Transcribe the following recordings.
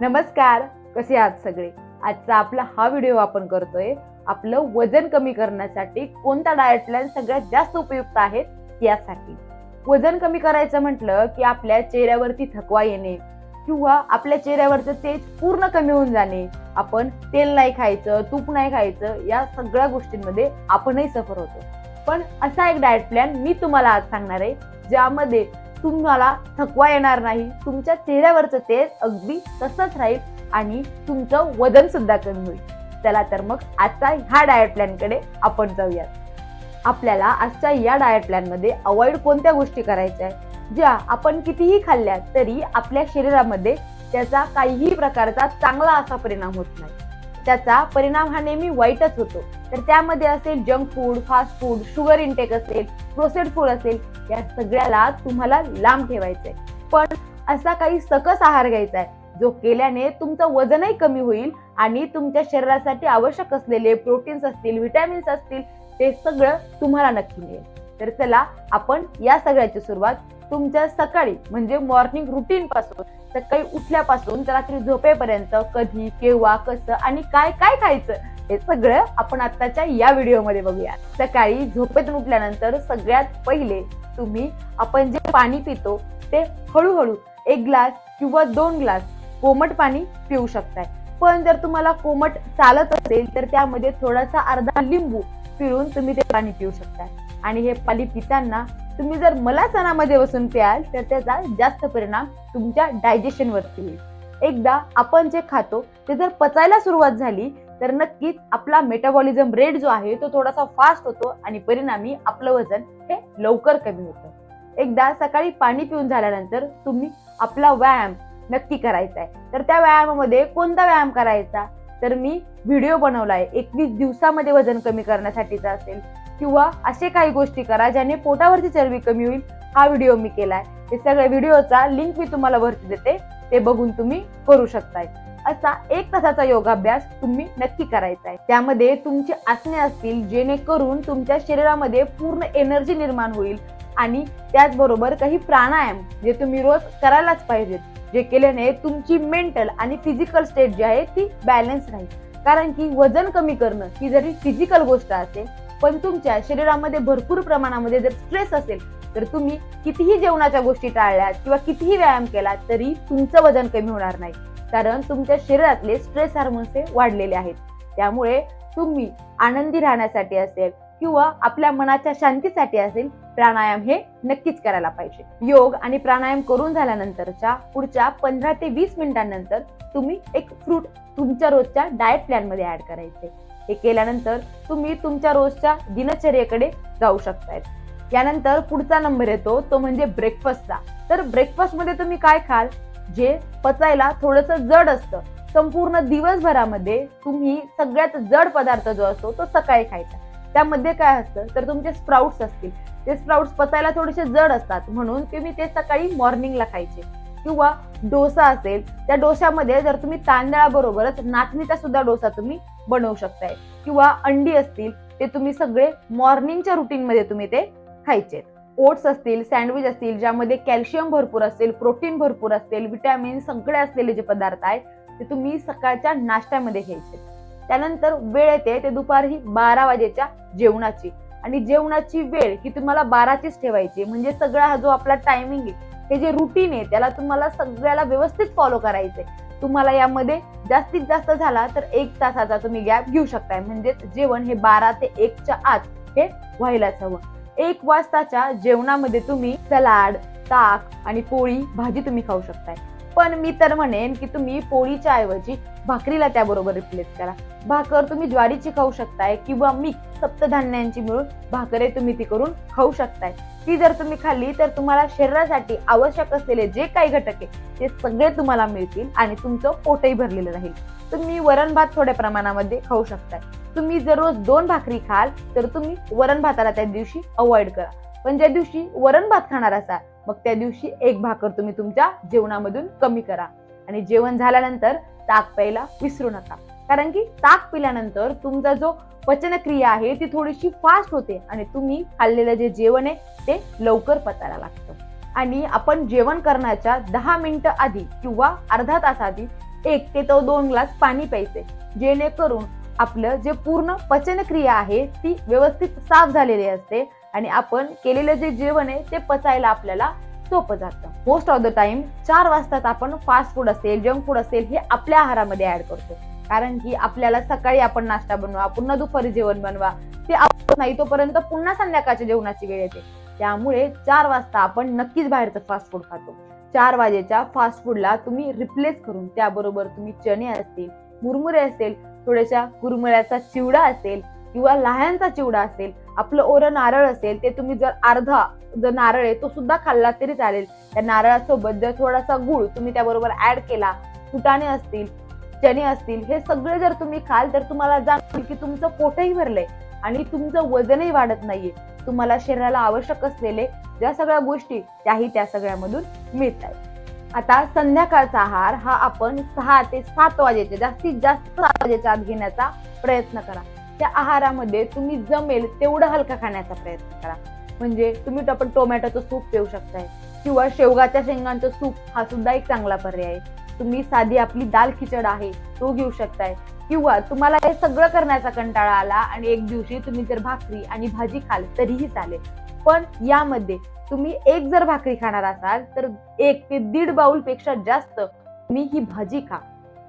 नमस्कार कसे आहात सगळे? आजचा आपला हा व्हिडिओ आपण करतोय आपलं वजन कमी करण्यासाठी कोणता डाएट प्लॅन सगळ्यात जास्त उपयुक्त आहे यासाठी. वजन कमी करायचं म्हटलं की आपल्या चेहऱ्यावरती थकवा येणे किंवा आपल्या चेहऱ्यावरचं तेज पूर्ण कमी होऊन जाणे. आपण तेल नाही खायचं तूप नाही खायचं या सगळ्या गोष्टींमध्ये आपणही सफर होतो. पण असा एक डाएट प्लॅन मी तुम्हाला आज सांगणार आहे ज्यामध्ये तुम्हाला थकवा येणार नाही. तुमच्या चेहऱ्यावरचं तेज अगदी तसंच राहील आणि तुमचं वजन सुद्धा कमी होईल. चला तर मग आजचा ह्या डायट प्लॅनकडे आपण जाऊयात. आपल्याला आजच्या या डायट प्लॅनमध्ये अवॉइड कोणत्या गोष्टी करायच्या आहेत? ज्या आपण कितीही खाल्ल्या तरी आपल्या शरीरामध्ये त्याचा काहीही प्रकारचा चांगला असा परिणाम होत नाही. त्याचा परिणाम हा नेहमी वाईटच होतो. तर त्यामध्ये असेल junk food fast food sugar intake असेल प्रोसेस्ड फूड असेल या सगळ्याला तुम्हाला लांब ठेवायचंय. पण असा काही सकस आहार घ्यायचा आहे जो केल्याने तुमचं वजनही कमी होईल आणि तुमच्या शरीरासाठी आवश्यक असलेले प्रोटीन्स असतील व्हिटॅमिन्स असतील ते सगळं तुम्हाला नक्की मिळेल. तर चला आपण या सगळ्याची सुरुवात तुमच्या सकाळी म्हणजे मॉर्निंग रुटीन पासून सकाळी उठल्यापासून तर रात्री झोपेपर्यंत कधी केव्हा कसं आणि काय काय खायचं हे सगळं आपण आत्ताच्या या व्हिडिओमध्ये बघूया. सकाळी झोपेतून उठल्यानंतर सगळ्यात पहिले तुम्ही आपण जे पाणी पितो ते हळूहळू एक ग्लास किंवा दोन ग्लास कोमट पाणी पिऊ शकताय. पण जर तुम्हाला कोमट चालत असेल तर त्यामध्ये थोडासा अर्धा लिंबू पिळून तुम्ही ते पाणी पिऊ शकता आणि हे पाणी पिताना तुम्ही जर मलासनामध्ये बसून प्याल तर त्याचा जास्त परिणाम तुमच्या डायजेशन वरती होईल एकदा आपण जे खातो ते जर पचायला सुरुवात झाली तर नक्कीच आपला मेटाबॉलिझम रेट जो आहे तो थोडासा फास्ट होतो आणि परिणामी आपलं वजन हे लवकर कमी होतं. एकदा सकाळी पाणी पिऊन झाल्यानंतर तुम्ही आपला व्यायाम नक्की करायचा आहे तर त्या व्यायामामध्ये कोणता व्यायाम करायचा? तर मी व्हिडिओ बनवलाय. एकवीस दिवसामध्ये वजन कमी करण्यासाठीचा असेल किंवा असे काही गोष्टी करा ज्याने पोटावरची चरबी कमी होईल. हा व्हिडिओ मी केलाय. ते सगळ्या व्हिडिओचा लिंक मी तुम्हाला वरती देते. ते बघून तुम्ही करू शकताय. असा एक तासाचा योगाभ्यास तुम्ही नक्की करायचा आहे. त्यामध्ये तुमची आसने असतील जेणेकरून तुमच्या शरीरामध्ये पूर्ण एनर्जी निर्माण होईल आणि त्याचबरोबर काही प्राणायाम जे तुम्ही रोज करायलाच पाहिजेत जे केल्याने तुमची मेंटल आणि फिजिकल स्टेट जी आहे ती बॅलन्स राहील. कारण की वजन कमी करणं ही जरी फिजिकल गोष्ट असेल पण तुमच्या शरीरामध्ये भरपूर प्रमाणामध्ये जर स्ट्रेस असेल तर तुम्ही कितीही जेवणाच्या गोष्टी टाळल्यात किंवा कितीही व्यायाम केला तरी तुमचं वजन कमी होणार नाही. कारण तुमच्या शरीरातले स्ट्रेस हार्मोन्स हे वाढलेले आहेत. त्यामुळे तुम्ही आनंदी राहण्यासाठी असेल किंवा आपल्या मनाच्या शांतीसाठी असेल प्राणायाम हे नक्कीच करायला पाहिजे. योग आणि प्राणायाम करून झाल्यानंतरच्या पुढच्या पंधरा ते वीस मिनिटांनंतर तुम्ही एक फ्रूट तुमच्या रोजच्या डाएट प्लॅनमध्ये ऍड करायचे. हे केल्यानंतर तुम्ही तुमच्या रोजच्या दिनचर्येकडे जाऊ शकतायत. यानंतर पुढचा नंबर येतो तो म्हणजे ब्रेकफास्टचा तर ब्रेकफास्टमध्ये तुम्ही काय खाल? जे पचायला थोडंसं जड असतं. संपूर्ण दिवसभरामध्ये तुम्ही सगळ्यात जड पदार्थ जो असतो तो सकाळी खायचा. त्यामध्ये काय असतं? तर तुमचे स्प्राउट्स असतील. ते स्प्राउट्स पचायला थोडेसे जड असतात. म्हणून तुम्ही ते सकाळी मॉर्निंगला खायचे. किंवा डोसा असेल त्या डोशामध्ये जर तुम्ही तांदळाबरोबरच नाचणीचा सुद्धा डोसा तुम्ही बनवू शकताय. किंवा अंडी असतील ते तुम्ही सगळे मॉर्निंगच्या रुटीन मध्ये तुम्ही ते खायचे ओट्स असतील सँडविच असतील ज्यामध्ये कॅल्शियम भरपूर असेल प्रोटीन भरपूर असेल विटॅमिन सगळे असलेले जे पदार्थ आहेत ते तुम्ही सकाळच्या नाश्त्यामध्ये घ्यायचे त्यानंतर वेळ येते ते दुपारी बारा वाजेच्या जेवणाची. आणि जेवणाची वेळ ही तुम्हाला बाराचीच ठेवायची. म्हणजे सगळा हा जो आपला टायमिंग आहे हे जे रुटीन आहे त्याला तुम्हाला सगळ्याला व्यवस्थित फॉलो करायचंय. तुम्हाला यामध्ये जास्तीत जास्त झाला तर एक तासाचा तुम्ही गॅप घेऊ शकताय. म्हणजेच जेवण हे बारा ते एकच्या आत हे व्हायलाच हवं. एक वाजताच्या जेवणामध्ये तुम्ही सलाड ताक आणि पोळी भाजी तुम्ही खाऊ शकताय. पण मी तर म्हणेन की तुम्ही पोळीच्या ऐवजी भाकरीला त्याबरोबर रिप्लेस करा. भाकर तुम्ही ज्वारीची खाऊ शकताय किंवा मिक्स सप्तधान्यांची मिळून भाकरे तुम्ही ती करून खाऊ शकताय. ती जर तुम्ही खाल्ली तर तुम्हाला शरीरासाठी आवश्यक असलेले जे काही घटक आहे ते सगळे तुम्हाला मिळतील आणि तुमचं पोटही भरलेलं राहील. तुम्ही वरण भात थोड्या प्रमाणामध्ये खाऊ शकताय. तुम्ही जर रोज दोन भाकरी खाल तर तुम्ही वरण भाताला त्या दिवशी अवॉइड करा. पण ज्या दिवशी वरण भात खाणार असाल मग त्या दिवशी एक भाकर तुम्ही तुमच्या जेवणामधून कमी करा. आणि जेवण झाल्यानंतर ताक प्यायला विसरू नका. कारण की ताक पिल्यानंतर तुमचा जो पचनक्रिया आहे ती थोडीशी फास्ट होते आणि तुम्ही खाल्लेलं जे जेवण आहे ते लवकर पचायला लागतं. आणि आपण जेवण करण्याच्या दहा मिनिटं आधी किंवा अर्धा तास आधी एक ते तो दोन ग्लास पाणी प्यायचे. जेणेकरून आपलं जे पूर्ण पचनक्रिया आहे ती व्यवस्थित साफ झालेली असते आणि आपण केलेलं जे जेवण आहे ते पचायला आपल्याला सोपं जातं. मोस्ट ऑफ द टाइम चार वाजताच आपण फास्ट फूड असेल जंक फूड असेल हे आपल्या आहारामध्ये ऍड करतो. कारण की आपल्याला सकाळी आपण नाश्ता बनवा पुन्हा दुपारी जेवण बनवा ते आपण नाही तोपर्यंत पुन्हा संध्याकाळच्या जेवणाची वेळ येते. त्यामुळे चार वाजता आपण नक्कीच बाहेरचं फास्ट फूड खातो. चार वाजेच्या फास्ट फूडला तुम्ही रिप्लेस करून त्याबरोबर तुम्ही चणे असतील मुरमुरे असेल थोड्याशा कुरमुऱ्याचा चिवडा असेल किंवा लहानचा चिवडा असेल आपलं ओरं नारळ असेल ते तुम्ही जर अर्धा जर नारळ आहे तो सुद्धा खाल्ला तरी चालेल. त्या नारळासोबत जर थोडासा गुळ तुम्ही त्याबरोबर ऍड केला फुटाणे असतील चणे असतील हे सगळे जर तुम्ही खाल तर तुम्हाला जाणवेल की तुमचं पोटही भरलंय आणि तुमचं वजनही वाढत नाहीये. तुम्हाला शरीराला आवश्यक असलेले ज्या सगळ्या गोष्टी त्याही त्या सगळ्यामधून मिळत आहेत आता संध्याकाळचा आहार हा आपण सहा ते सात वाजेच्या जास्तीत जास्त सात वाजेच्या आत घेण्याचा प्रयत्न करा. त्या आहारामध्ये तुम्ही जमेल तेवढं हलका खाण्याचा प्रयत्न करा. म्हणजे तुम्ही आपण टोमॅटोचं सूप पिऊ शकताय. किंवा शेवगाच्या शेंगांचं सूप हा सुद्धा एक चांगला पर्याय आहे. तुम्ही साधी आपली दाल खिचड आहे तो घेऊ शकताय. किंवा तुम्हाला हे सगळं करण्याचा कंटाळा आला आणि एक दिवशी तुम्ही जर भाकरी आणि भाजी खाल तरीही चालेल. पण यामध्ये तुम्ही एक जर भाकरी खाणार असाल तर एक ते दीड बाउलपेक्षा जास्त तुम्ही ही भाजी खा.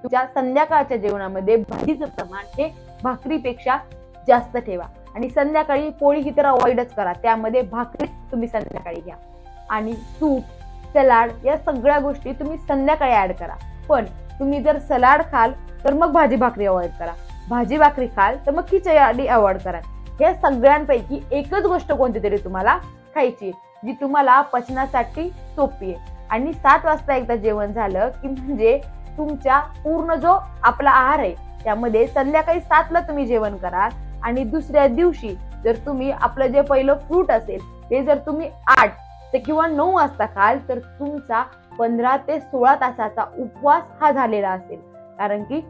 तुमच्या संध्याकाळच्या जेवणामध्ये भाजीचं प्रमाण हे भाकरीपेक्षा जास्त ठेवा. आणि संध्याकाळी पोळी ही तर अवॉइडच करा. त्यामध्ये भाकरी तुम्ही संध्याकाळी घ्या. आणि सूप सलाड या सगळ्या गोष्टी तुम्ही संध्याकाळी ऍड करा. पण तुम्ही जर सलाड खाल तर मग भाजी भाकरी अवॉइड करा. भाजी भाकरी खाल तर मग खिचडी अवॉइड करा. या सगळ्यांपैकी एकच गोष्ट कोणती तरी तुम्हाला खायची जी तुम्हाला पचनासाठी सोपी आहे. आणि सात वाजता एकदा जेवण झालं की म्हणजे तुमच्या पूर्ण जो आपला आहार आहे त्यामध्ये संध्याकाळी सातला तुम्ही जेवण कराल आणि दुसऱ्या दिवशी जर तुम्ही आपलं जे पहिलं फ्रूट असेल ते जर तुम्ही आठ ते किंवा नऊ वाजता खाल तर तुमचा पंधरा ते सोळा तासाचा उपवास हा झालेला असेल. कारण की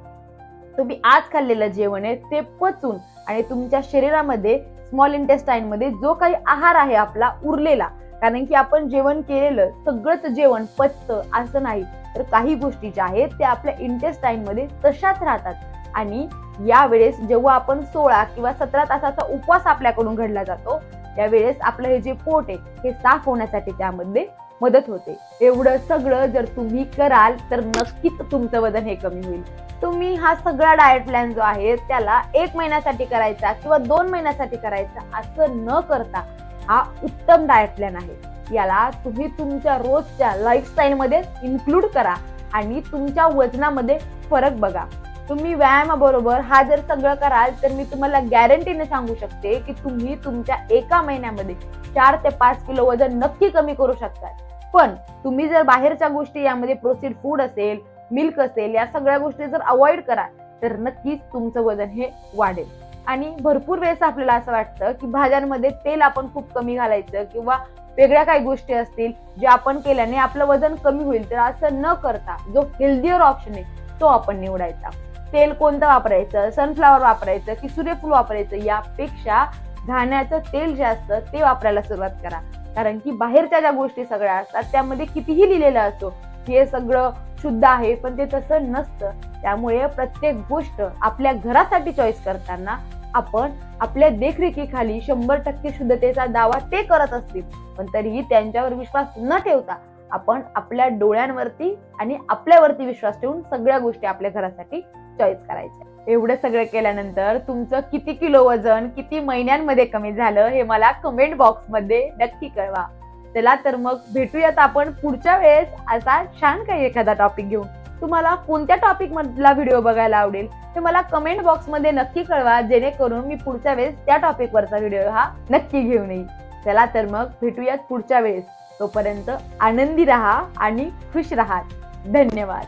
तुम्ही आज खाल्लेलं जेवण आहे ते पचून आणि तुमच्या शरीरामध्ये स्मॉल इंटेस्टाईन मध्ये जो काही आहार आहे आपला उरलेला कारण की आपण जेवण केलेलं सगळंच जेवण पचतं असं नाही. तर काही गोष्टी ज्या आहेत त्या आपल्या इंटेस्टाईनमध्ये तशाच राहतात. आणि यावेळेस जेव्हा आपण सोळा किंवा सतरा तासाचा उपवास आपल्याकडून घडला जातो त्यावेळेस आपलं हे जे पोट आहे हे साफ होण्यासाठी त्यामध्ये मदत होते. एवढं सगळं जर तुम्ही कराल तर नक्कीच तुमचं वजन हे कमी होईल. तुम्ही हा सगळा डाएट प्लॅन जो आहे त्याला एक महिन्यासाठी करायचा किंवा दोन महिन्यासाठी करायचा असं न करता हा उत्तम डाएट प्लॅन आहे. याला तुम्ही तुमच्या रोजच्या लाईफस्टाईलमध्ये इन्क्लूड करा आणि तुमच्या वजनामध्ये फरक बघा. तुम्ही व्यायामाबरोबर हा जर सगळं कराल तर मी तुम्हाला गॅरंटीने सांगू शकते की तुम्ही तुमच्या एका महिन्यामध्ये चार ते पाच किलो वजन नक्की कमी करू शकता. पण तुम्ही जर बाहेरच्या गोष्टी यामध्ये प्रोसीड फूड असेल मिल्क असेल या सगळ्या गोष्टी जर अवॉइड कराल तर नक्कीच तुमचं वजन हे वाढेल. आणि भरपूर वेळेस आपल्याला असं वाटतं की भाज्यांमध्ये तेल आपण खूप कमी घालायचं किंवा वेगळ्या काही गोष्टी असतील जे आपण केल्याने आपलं वजन कमी होईल. तर असं न करता जो हेल्दीअर ऑप्शन आहे तो आपण निवडायचा. तेल कोणतं वापरायचं? सनफ्लावर वापरायचं की सूर्यफूल वापरायचं? यापेक्षा घाण्याचं तेल जे असतं ते वापरायला सुरुवात करा. कारण की बाहेरच्या ज्या गोष्टी सगळ्या असतात त्यामध्ये कितीही लिहिलेलं असतो हे सगळं शुद्ध आहे पण ते तसं नसतं. त्यामुळे प्रत्येक गोष्ट आपल्या घरासाठी चॉईस करताना आपण आपल्या देखरेखीखाली शंभर टक्के शुद्धतेचा दावा ते करत असतील. पण तरीही त्यांच्यावर विश्वास न ठेवता आपण आपल्या डोळ्यांवरती आणि आपल्यावरती विश्वास ठेवून सगळ्या गोष्टी आपल्या घरासाठी चॉईस करायच्या. एवढं सगळं केल्यानंतर तुमचं किती किलो वजन किती महिन्यांमध्ये कमी झालं हे मला कमेंट बॉक्समध्ये नक्की कळवा. चला तर मग भेटूयात आपण पुढच्या वेळेस असा छान काही एखादा टॉपिक घेऊन. तुम्हाला कोणत्या टॉपिक मधला व्हिडिओ बघायला आवडेल ते मला कमेंट बॉक्समध्ये नक्की कळवा जेणेकरून मी पुढच्या वेळेस त्या टॉपिकवरचा व्हिडिओ हा नक्की घेऊन येईल. चला तर मग भेटूयात पुढच्या वेळेस. तोपर्यंत आनंदी राहा आणि खुश राहा. धन्यवाद.